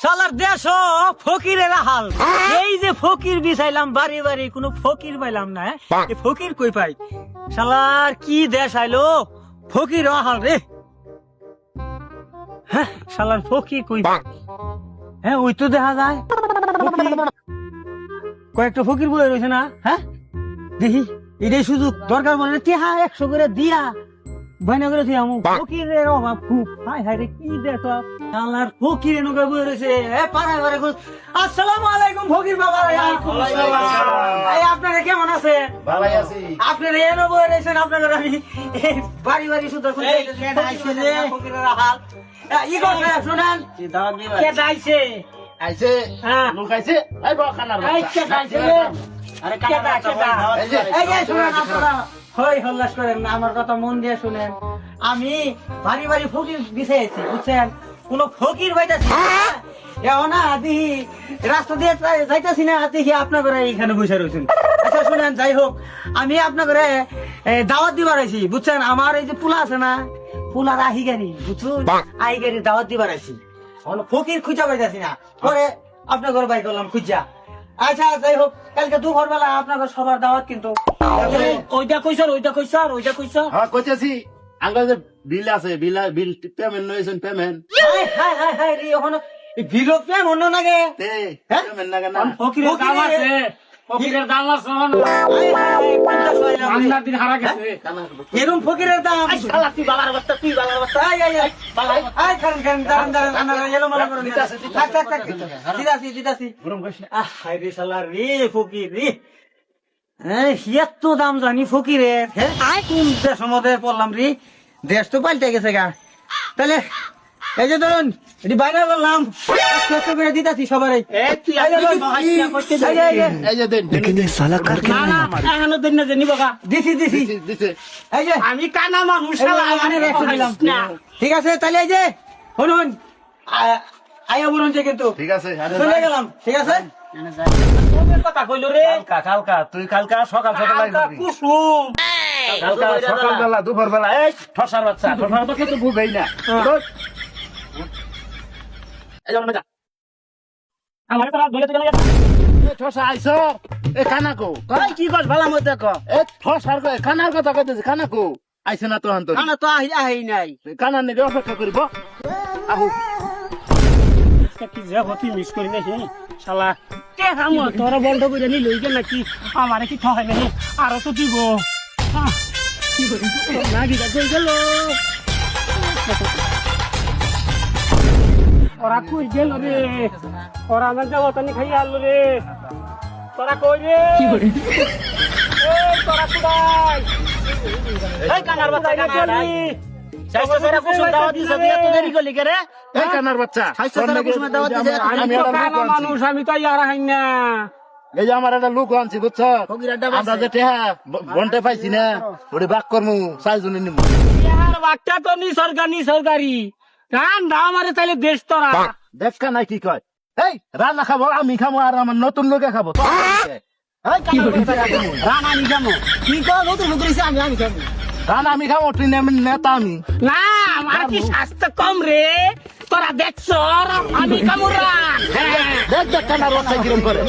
শালার দেশ ফকিরের হাল। এই যে ফকির বিছাইলাম বাড়ি বাড়ি কোনো ফকির পাইলাম না হ্যাঁ? ফকির কই পাই? শালার কি দেশ আইলো? ফকির হাল রে। হ্যাঁ শালার ফকির কই? হ্যাঁ ওই তো দেখা যায়। কয়েকটা ফকির বয়ে রয়েছে না হ্যাঁ? দেখি এটাই সুযোগ। দরকার মনে তিহা একশো করে দিয়া। বাইনা করে তুই আমু ফকিরের অভাব খুব। হাই হাই রে কি দেখ আল্লাহর ফকির বয়ে রয়েছে এ পাড়ায় পাড়ায় ঘুর। আসসালামু আলাইকুম ফকির বাবা এই আপনারা কেমন আছে ভালাই আছি। আপনারা এনো বয়ে রয়েছেন আমি বাড়ি বাড়ি শুধু ফকিরের হাল ই করছে শুনেন। কে দাইছে আইছে? হ্যাঁ। লোক আইছে? এই বড় খানার দাইছে আরে কে এই যে শুনেন আপনারা। হই হল্লাস করেন আমার কথা মন দিয়ে শুনেন। আমি বাড়ি বাড়ি ফকির বিছাইছি বুঝছেন? কোন ফকির বাইতাছি এও না দিহি রাস্তা দিয়ে যাই- যাইতাছি না দেখি আপনার করে এইখানে বসে রয়েছেন আচ্ছা শুনেন যাই হোক আমি আপনার করে দাওয়াত দিবার আইছি বুঝছেন? আমার এই যে পুলা আছে না পুলার আহি গাড়ি বুঝছুন আহি গাড়ি দাওয়াত দিবার আইছি। এখন ফকির খুঁজা পাইতাছি না। পরে আপনার ঘরে বাই করলাম খুঁজা। আচ্ছা যাই হোক কালকে দুপুর বেলা আপনার সবার দাওয়াত কিন্তু। ওইটা কইছর ওইটা কইছর ওইটা কইছর হ্যাঁ কইতেছি। আঙ্গল যে বিল আছে বিল বিল পেমেন্ট লইছেন পেমেন্ট হাই হাই হাই হাই রে এখন প্রেম অন্য নাগে তে হ্যাঁ? পেমেন্ট লাগে না ফকিরের দাম আছে ফকিরের দাম আছে হ্যাঁ? দিন হারা গেছে এরকম ফকিরের দাম তুই বাবার বাচ্চা তুই বাবার বাচ্চা আই, আই, আই, আই, আই, খান, খান, দাঁড়ান, দাঁড়ান, আপনারা এলোমেলো করেন না। দিতাছি, দিতাছি। থাক, থাক, থাক। দিতাছি। গরম কইছ আহ, হায় রে শালা রে, ফকির রে। হিয়ার তো দাম জানি ফকিরের হ্যাঁ কোন দেশ মধ্যে পড়লাম রে? দেশ তো পাল্টে গেছে গা। তাহলে এই যে ধরুন এটি বাইরে বললাম কষ্ট করে দিতাছি সবার। আমি কানা মানুষ ঠিক আছে তাহলে এই যে শুনুন। আয়া বলুন যে কিন্তু। ঠিক আছে চলে গেলাম ঠিক আছে? কথা কইলো রে। কালকা কালকা তুই কালকা সকাল সকাল কালকা কুসুম। কালকা সকাল বেলা। দুপুর বেলা এই ঠসার বাচ্চা ঠসার বাচ্চা তো বুঝবেই না। এই যেমন যা আমার তো রাত বলে তো এ ঠসা আইছো এ কানা কো? ভাই কি কর ভালো মতো দেখো? এ ঠসার কো কানার কথা কইতেছি কানা কো? আইছে না তো আন্তর কানা তো আহি আহি নাই। কানার নিকে অপেক্ষা করিব। আহু। কি যে হতি মিস করি নাকি? শালা। কে কাম তোরা বন্ধ করে নি লই গেল নাকি? আমারে কি ঠকাই নাকি আরও তো দিব। কি করি? না কই গেল। ওরা কই গেল রে? ওরা আমার যাব তানি খাই আলো রে। তোরা কই রে? তোরা এই কানার বাচ্চা কানা নাই চাইছো করে কুসুম দাওয়াত দিছ দিয়ে তো দেরি করলি কে রে? এই কানার বাচ্চা আমি আমি তো একটা কানা লোক আনছি। মানুষ আমি তো ইয়ার হাই না। এই যে আমার একটা লোক আনছি বুঝছ? আমরা যে টেহা বন্টে পাইছি না ওরে বাক করমু চারজনে নিমু। বাচ্চা তো নি সরকার নি সরকারি রান দাও আমারে তাহলে দেশ দেখা নাই কি কয়? এই রান্না খাব আমি খাব আর আমার নতুন লোকে খাব। রান আমি কি নতুন আমি আমি খাব আমি খাব ট্রেনে নেতা আমি। না আমার কি স্বাস্থ্য কম রে? তোরা দেখছ? আমি কামুরা। হ্যাঁ। দেখ দেখ কানার বাচ্চা কিরম করে।